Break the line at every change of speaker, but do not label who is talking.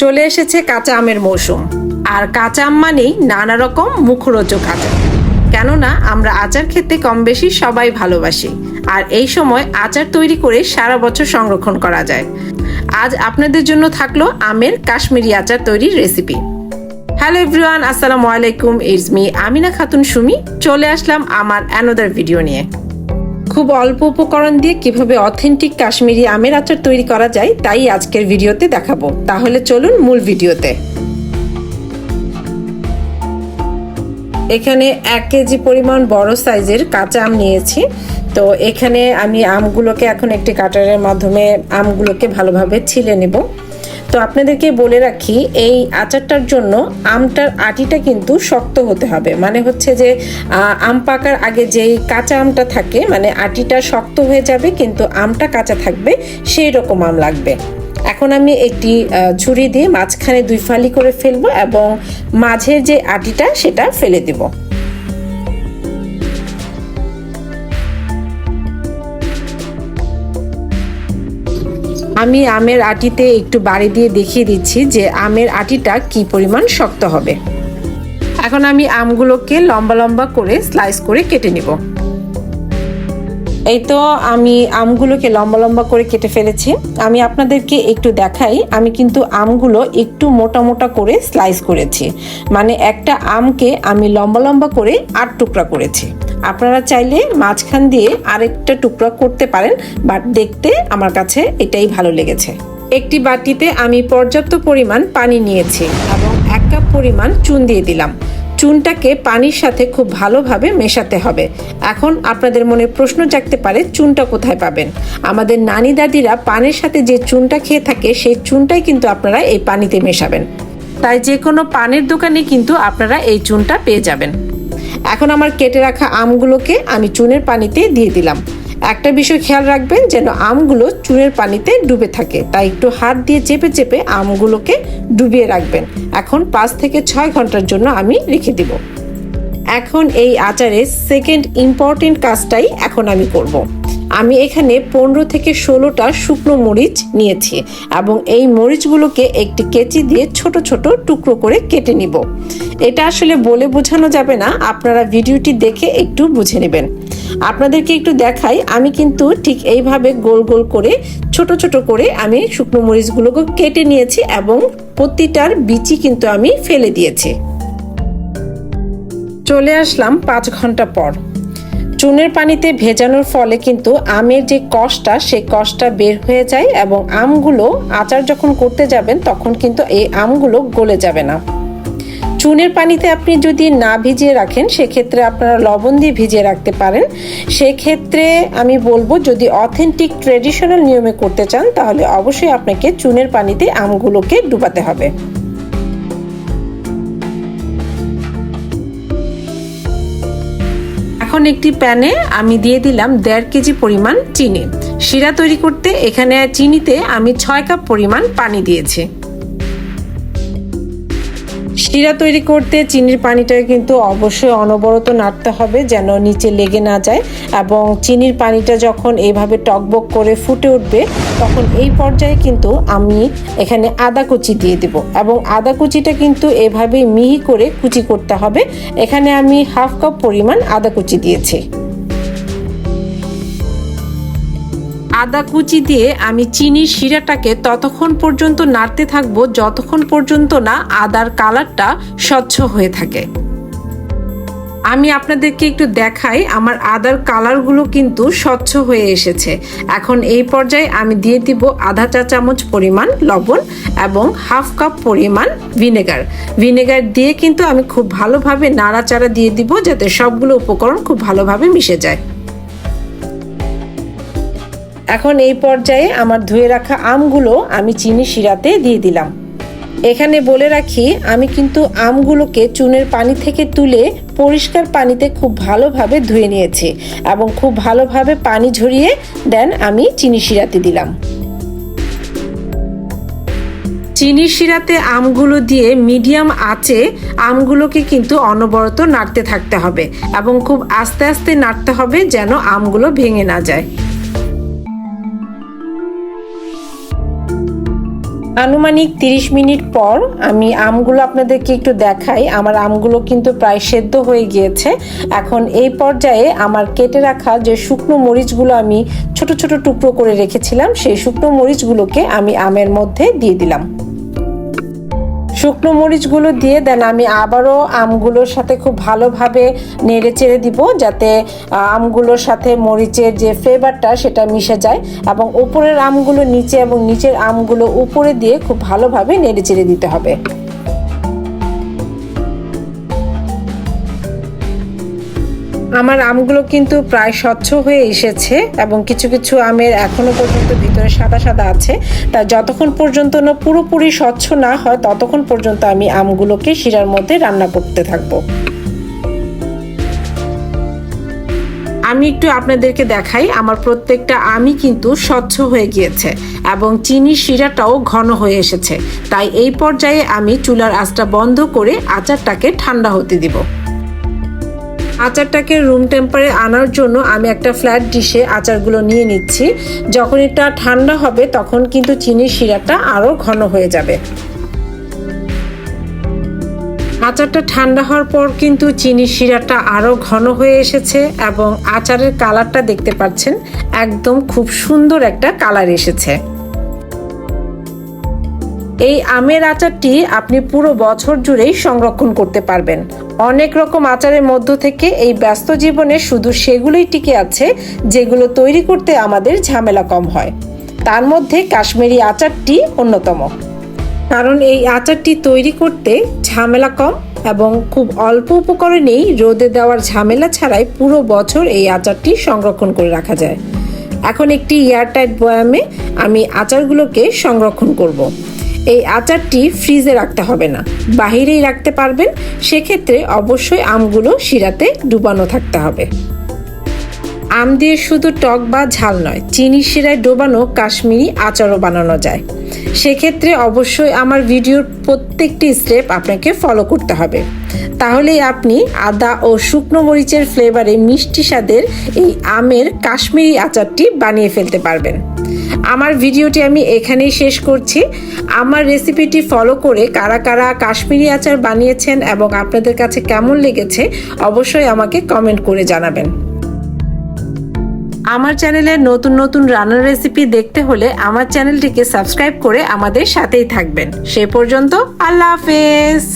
চলে এসেছে কাঁচা আমের মৌসুম। আর কাঁচা আম মানেই নানা রকম মুখরোচক আচার। কেননা, আমরা আচার খেতে কম বেশি সবাই ভালোবাসি। আর এই সময় আচার তৈরি করে সারা বছর সংরক্ষণ করা যায়। আজ আপনাদের জন্য থাকল আমের কাশ্মীরি আচার তৈরির রেসিপি। হ্যালো এভরিওয়ান, আসসালামু আলাইকুম। It's me Amina Khatun Sumi. চলে আসলাম আমার অ্যানোদার ভিডিও নিয়ে। খুব অল্প উপকরণ দিয়ে কীভাবে অথেন্টিক কাশ্মীরি আমের আচার তৈরি করা যায় তাই আজকের ভিডিওতে দেখাবো। তাহলে চলুন মূল ভিডিওতে। এখানে এক কেজি পরিমাণ বড় সাইজের কাঁচা আম নিয়েছি। তো এখানে আমি আমগুলোকে এখন একটি কাটারের মাধ্যমে আমগুলোকে ভালোভাবে ছিলে নেব। তো আপনাদেরকে বলে রাখি, এই আচারটার জন্য আমটার আটিটা কিন্তু শক্ত হতে হবে। মানে হচ্ছে যে আম পাকার আগে যেই কাঁচা আমটা থাকে মানে আটিটা শক্ত হয়ে যাবে, কিন্তু আমটা কাঁচা থাকবে, সেই রকম আম লাগবে। এখন আমি একটি ছুরি দিয়ে মাঝখানে দুই ফালি করে ফেলব এবং মাঝের যে আটিটা, সেটা ফেলে দিব। আমি আমের আটিতে একটু বাড়ি দিয়ে দেখিয়ে দিচ্ছি যে আমের আটিটা কি পরিমাণ শক্ত হবে। এখন আমি আমগুলোকে লম্বা লম্বা করে স্লাইস করে কেটে নিব। এই তো আমি আমগুলোকে লম্বা লম্বা করে কেটে ফেলেছি। আমি আপনাদেরকে একটু দেখাই। আমি কিন্তু আমগুলো একটু মোটা মোটা করে স্লাইস করেছি। মানে একটা আমকে আমি লম্বা লম্বা করে আট টুকরা করেছি। আপনারা চাইলে মাঝখান দিয়ে আরেকটা টুকরা করতে পারেন বাট দেখতে আমার কাছে এটাই ভালো লেগেছে। একটি বাটিতে আমি পর্যাপ্ত পরিমাণ পানি নিয়েছি এবং এক কাপ পরিমাণ চুন দিয়ে দিলাম। চুনটাকে পানির সাথে খুব ভালোভাবে মেশাতে হবে। এখন আপনাদের মনে প্রশ্ন জাগতে পারে, চুনটা কোথায় পাবেন? আমাদের নানি দাদিরা পানির সাথে যে চুনটা খেয়ে থাকে, সেই চুনটাই কিন্তু আপনারা এই পানিতে মেশাবেন। তাই যে কোনো পানের দোকানে কিন্তু আপনারা এই চুনটা পেয়ে যাবেন। এখন আমার কেটে রাখা আমগুলোকে আমি চুনের পানিতে দিয়ে দিলাম। একটা বিষয় খেয়াল রাখবেন, যেন আমগুলো চুনের পানিতে ডুবে থাকে। তাই একটু হাত দিয়ে চেপে চেপে আমগুলোকে ডুবিয়ে রাখবেন। এখন পাঁচ থেকে ছয় ঘণ্টার জন্য আমি রেখে দিব। এখন এই আচারের সেকেন্ড ইম্পর্টেন্ট কাজটাই এখন আমি করব। আমি এখানে পনেরো থেকে ষোলোটা শুকনো মরিচ নিয়েছি এবং এই মরিচগুলোকে একটি কেচি দিয়ে ছোট ছোট টুকরো করে কেটে নিব। এটা আসলে বলে বোঝানো যাবে না, আপনারা ভিডিওটি দেখে একটু বুঝে নেবেন। আপনাদেরকে একটু দেখাই, আমি কিন্তু ঠিক এইভাবে গোল গোল করে, ছোট ছোট করে আমি শুকনো মরিচগুলোকে কেটে নিয়েছি এবং প্রতিটার বিচি কিন্তু আমি ফেলে দিয়েছি। চলে আসলাম পাঁচ ঘণ্টা পর। চুনের পানিতে ভেজানোর ফলে কিন্তু আমের যে কষটা, সেই কষটা বের হয়ে যায় এবং আমগুলো আচার যখন করতে যাবেন, তখন কিন্তু এই আমগুলো গলে যাবে না। চুনের পানিতে আপনি যদি না ভিজিয়ে রাখেন, সেক্ষেত্রে আপনারা লবণ দিয়ে ভিজিয়ে রাখতে পারেন। সেক্ষেত্রে আমি বলব, যদি অথেন্টিক ট্রেডিশনাল নিয়মে করতে চান, তাহলে অবশ্যই আপনাকে চুনের পানিতে আমগুলোকে ডুবাতে হবে। এখন একটি প্যানে আমি দিয়ে দিলাম দেড় কেজি পরিমাণ চিনি। শিরা তৈরি করতে এখানে চিনিতে আমি ছয় কাপ পরিমাণ পানি দিয়েছি। শিরা তৈরি করতে চিনির পানিটা কিন্তু অবশ্যই অনবরত নাড়তে হবে যেন নিচে লেগে না যায়। এবং চিনির পানিটা যখন এইভাবে টকবক করে ফুটে উঠবে, তখন এই পর্যায়ে কিন্তু আমি এখানে আদা কুচি দিয়ে দেব। এবং আদা কুচিটা কিন্তু এভাবে মিহি করে কুচি করতে হবে। এখানে আমি হাফ কাপ পরিমাণ আদা কুচি দিয়েছি। আদা কুচি দিয়ে আমি চিনির শিরাটাকে ততক্ষণ পর্যন্ত নাড়তে থাকব যতক্ষণ পর্যন্ত না আদার কালারটা স্বচ্ছ হয়ে থাকে। আমি আপনাদেরকে একটু দেখাই, আমার আদার কালারগুলো কিন্তু স্বচ্ছ হয়ে এসেছে। এখন এই পর্যায়ে আমি দিয়ে দিব আধা চা চামচ পরিমাণ লবণ এবং হাফ কাপ পরিমাণ ভিনেগার। ভিনেগার দিয়ে কিন্তু আমি খুব ভালোভাবে নাড়াচাড়া দিয়ে দিব যাতে সবগুলো উপকরণ খুব ভালোভাবে মিশে যায়। এখন এই পর্যায়ে আমার ধুয়ে রাখা আমগুলো আমি চিনি শিরাতে দিয়ে দিলাম। এখানে বলে রাখি, আমি কিন্তু আমগুলোকে চুনের পানি থেকে তুলে পরিষ্কার পানিতে খুব ভালোভাবে ধুয়ে নিয়েছি এবং খুব ভালোভাবে পানি ঝরিয়ে দেন আমি চিনি শিরাতে দিলাম। চিনি শিরাতে আমগুলো দিয়ে মিডিয়াম আঁচে আমগুলোকে কিন্তু অনবরত নাড়তে থাকতে হবে এবং খুব আস্তে আস্তে নাড়তে হবে যেন আমগুলো ভেঙে না যায়। আনুমানিক 30 মিনিট পর আমি আমগুলো আপনাদেরকে একটু দেখাই। আমার আমগুলো কিন্তু প্রায় সেদ্ধ হয়ে গিয়েছে। এখন এই পর্যায়ে আমার কেটে রাখা যে শুকনো মরিচগুলো আমি ছোট ছোট টুকরো করে রেখেছিলাম, সেই শুকনো মরিচগুলোকে আমি আমের মধ্যে দিয়ে দিলাম। শুকনো মরিচগুলো দিয়ে দেন আমি আবারও আমগুলোর সাথে খুব ভালোভাবে নেড়ে চেড়ে দিব যাতে আমগুলোর সাথে মরিচের যে ফ্লেভারটা সেটা মিশে যায় এবং উপরের আমগুলো নিচে এবং নিচের আমগুলো উপরে দিয়ে খুব ভালোভাবে নেড়ে চেড়ে দিতে হবে। আমার আমগুলো কিন্তু প্রায় স্বচ্ছ হয়ে এসেছে এবং কিছু কিছু আমের এখনও পর্যন্ত ভিতরে সাদা সাদা আছে। তা যতক্ষণ পর্যন্ত না পুরোপুরি স্বচ্ছ না হয়, ততক্ষণ পর্যন্ত আমি আমগুলোকে শিরার মধ্যে রান্না করতে থাকব। আমি একটু আপনাদেরকে দেখাই, আমার প্রত্যেকটা আমি কিন্তু স্বচ্ছ হয়ে গিয়েছে এবং চিনি শিরাটাও ঘন হয়ে এসেছে। তাই এই পর্যায়ে আমি চুলার আঁচটা বন্ধ করে আচারটাকে ঠান্ডা হতে দিব। আচারটাকে রুম টেম্পারে আনার জন্য আমি একটা ফ্ল্যাট ডিশে আচারগুলো নিয়ে নিচ্ছি। যখন এটা ঠান্ডা হবে, তখন কিন্তু চিনির শিরাটা আরও ঘন হয়ে যাবে। আচারটা ঠান্ডা হওয়ার পর কিন্তু চিনির শিরাটা আরও ঘন হয়ে এসেছে এবং আচারের কালারটা দেখতে পাচ্ছেন, একদম খুব সুন্দর একটা কালার এসেছে। এই আমের আচারটি আপনি পুরো বছর জুড়েই সংরক্ষণ করতে পারবেন। অনেক রকম আচারের মধ্য থেকে এই ব্যস্ত জীবনে শুধু সেগুলোই টিকে আছে, যেগুলো তৈরি করতে আমাদের ঝামেলা কম হয়। তার মধ্যে কাশ্মীরি আচারটি অন্যতম। কারণ এই আচারটি তৈরি করতে ঝামেলা কম এবং খুব অল্প উপকরণেই রোদে দেওয়ার ঝামেলা ছাড়াই পুরো বছর এই আচারটি সংরক্ষণ করে রাখা যায়। এখন একটি এয়ারটাইট বয়ামে আমি আচারগুলোকে সংরক্ষণ করব। এই আচারটি ফ্রিজে রাখতে হবে না। বাহিরেই রাখতে পারবেন, সেক্ষেত্রে অবশ্যই আমগুলো শিরাতে ডুবানো থাকতে হবে। আম দিয়ে শুধু টক বা ঝাল নয়, চিনি শিরায় ডোবানো কাশ্মীরি আচারও বানানো যায়। সেক্ষেত্রে অবশ্যই আমার ভিডিওর প্রত্যেকটি স্টেপ আপনাকে ফলো করতে হবে। তাহলেই আপনি আদা ও শুকনো মরিচের ফ্লেভারে মিষ্টি স্বাদের এই আমের কাশ্মীরি আচারটি বানিয়ে ফেলতে পারবেন। আমার ভিডিওটি আমি এখানেই শেষ করছি। আমার রেসিপিটি ফলো করে কারা কারা কাশ্মীরি আচার বানিয়েছেন এবং আপনাদের কাছে কেমন লেগেছে অবশ্যই আমাকে কমেন্ট করে জানাবেন। আমার চ্যানেলে নতুন নতুন রান্নার রেসিপি দেখতে হলে আমার চ্যানেলটিকে সাবস্ক্রাইব করে আমাদের সাথেই থাকবেন। সে পর্যন্ত আল্লাহ হাফেজ।